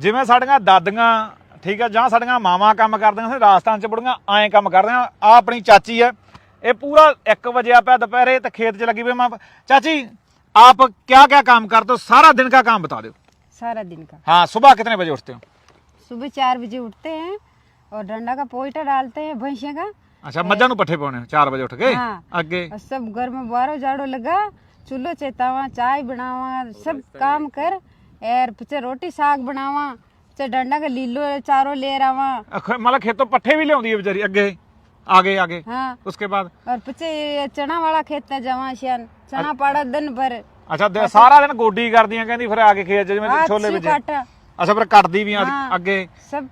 ਜਿਵੇਂ ਸਾਡੀਆਂ ਦਾਦੀਆਂ ਠੀਕ ਆ ਜਾਂ ਸਾਡੀਆਂ ਮਾਵਾਂ ਕੰਮ ਕਰਦੀਆਂ ਸੀ ਰਾਜਸਥਾਨ ਚ ਬੁੜੀਆਂ ਐਂ ਕੰਮ ਕਰਦੀਆਂ ਆ ਆਪਣੀ ਚਾਚੀ ਹੈ ਇਹ ਪੂਰਾ 1 ਵਜੇ ਪਿਆ ਦੁਪਹਿਰੇ ਤੇ ਖੇਤ 'ਚ ਲੱਗੀ ਵੀ ਮਾਂ ਚਾਚੀ आप क्या क्या काम करते हो सारा दिन का काम बता दो सारा दिन का हाँ सुबह कितने बजे उठते हो सुबह चार बजे उठते हैं और डंडा का पोइटा डालते हैं भैंसिया का अच्छा मज्जा नु पट्ठे पाने चार बजे उठ के हाँ। आगे और सब घर में बारो झाड़ो लगा चूल्हो चेतावा चाय बनावा सब काम कर एर पिछे रोटी साग बनावा ਤੇ ਡੰਡਾ ਕੇ ਲੀਲੋ ਚਾਰੋਂ ਲੈ ਰਾਵਾਂ ਮਤਲਬ ਖੇਤੋਂ ਪੱਠੇ ਵੀ ਲਿਆਉਂਦੀ ਹੈ ਵਿਚਾਰੀ ਅੱਗੇ ਆਗੇ ਆਗੇ ਹਾਂ ਉਸਕੇ ਬਾਅਦ ਔਰ ਪਿੱਛੇ ਚਣਾ ਵਾਲਾ ਖੇਤ ਤੇ ਜਾਵਾਂ ਸ਼ਾਨ ਚਣਾ ਪਾੜਾ ਦਿਨ ਭਰ ਅੱਛਾ ਸਾਰਾ ਦਿਨ ਗੋਡੀ ਕਰਦੀਆਂ ਕਹਿੰਦੀ ਫਿਰ ਆ ਕੇ ਖੇਤ 'ਚ ਜਿਵੇਂ ਛੋਲੇ ਵਿੱਚ ਅੱਛਾ ਫਿਰ ਕੱਟਦੀ ਵੀ ਅੱਗੇ ਸਭ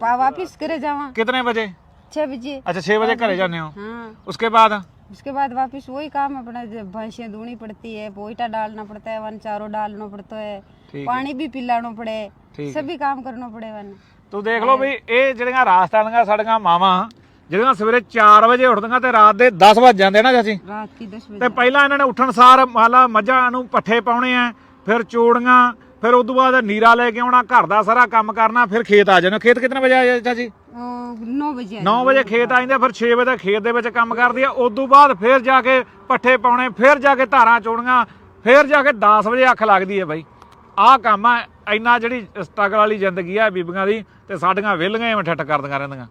ਪਾ ਵਾਪਿਸ ਕਰੇ ਜਾਵਾਂ ਕਿਤਨੇ ਵਜੇ 6 ਵਜੇ ਅੱਛਾ 6 ਵਜੇ ਘਰੇ ਜਾਂਦੇ ਹੋ ਹਾਂ ਉਸਕੇ ਬਾਅਦ उसके बाद वापस वही काम अपना जब भैंसियाँ दूनी पड़ती है पोइटा डालना पड़ता है वन चारो डालना पड़ता है ठीक पानी भी पिलाना पड़े ठीक है। सभी काम करना पड़े वन ਤੂੰ ਦੇਖ ਲਓ ਵੀ ਇਹ ਜਿਹੜੀਆਂ ਰਾਜਸਥਾਨ ਦੀਆਂ ਸਾਡੀਆਂ ਮਾਵਾਂ ਜਿਹੜੀਆਂ ਸਵੇਰੇ 4 ਵਜੇ ਉੱਠਦੀਆਂ ਤੇ ਰਾਤ ਦੇ 10 ਵਜ ਜਾਂਦੇ ਨਾ ਚਾਚੀ रात की दस ਤੇ बजे ਪਹਿਲਾਂ ਇਹਨਾਂ ਨੇ ਉੱਠਣ ਸਾਰ ਮਾਲਾ ਮੱਝਾਂ ਨੂੰ ਪੱਠੇ ਪਾਉਣੇ ਆ ਫਿਰ ਚੋੜੀਆਂ ਫਿਰ ਉਸ ਤੋਂ ਬਾਅਦ ਨੀਰਾ ਲੈ ਕੇ ਆਉਣਾ ਘਰ ਦਾ ਸਾਰਾ ਕੰਮ ਕਰਨਾ ਫਿਰ ਖੇਤ ਆ ਜਾਣਾ। ਖੇਤ ਕਿਤਨੇ ਵਜੇ ਆ ਜਾਂਦੇ ਚਾਚੀ? 9 ਵਜੇ 9 ਵਜੇ ਖੇਤ ਆ ਜਾਂਦੇ ਫਿਰ 6 ਵਜੇ ਖੇਤ ਦੇ ਵਿੱਚ ਕੰਮ ਕਰਦੀ ਆ। ਉਸ ਤੋਂ ਬਾਅਦ ਫਿਰ ਜਾ ਕੇ ਪੱਠੇ ਪਾਉਣੇ ਫਿਰ ਜਾ ਕੇ ਧਾਰਾਂ ਚੋਣੀਆਂ ਫਿਰ ਜਾ ਕੇ 10 ਵਜੇ ਅੱਖ ਲੱਗਦੀ ਹੈ ਬਾਈ। ਆਹ ਕੰਮ ਆ ਇੰਨਾ ਜਿਹੜੀ ਸਟਰਗਲ ਵਾਲੀ ਜ਼ਿੰਦਗੀ ਆ ਬੀਬੀਆਂ ਦੀ ਤੇ ਸਾਡੀਆਂ ਵਿਹਲੀਆਂ ਐਵੇਂ ਠੱਠ ਕਰਦੀਆਂ ਰਹਿੰਦੀਆਂ।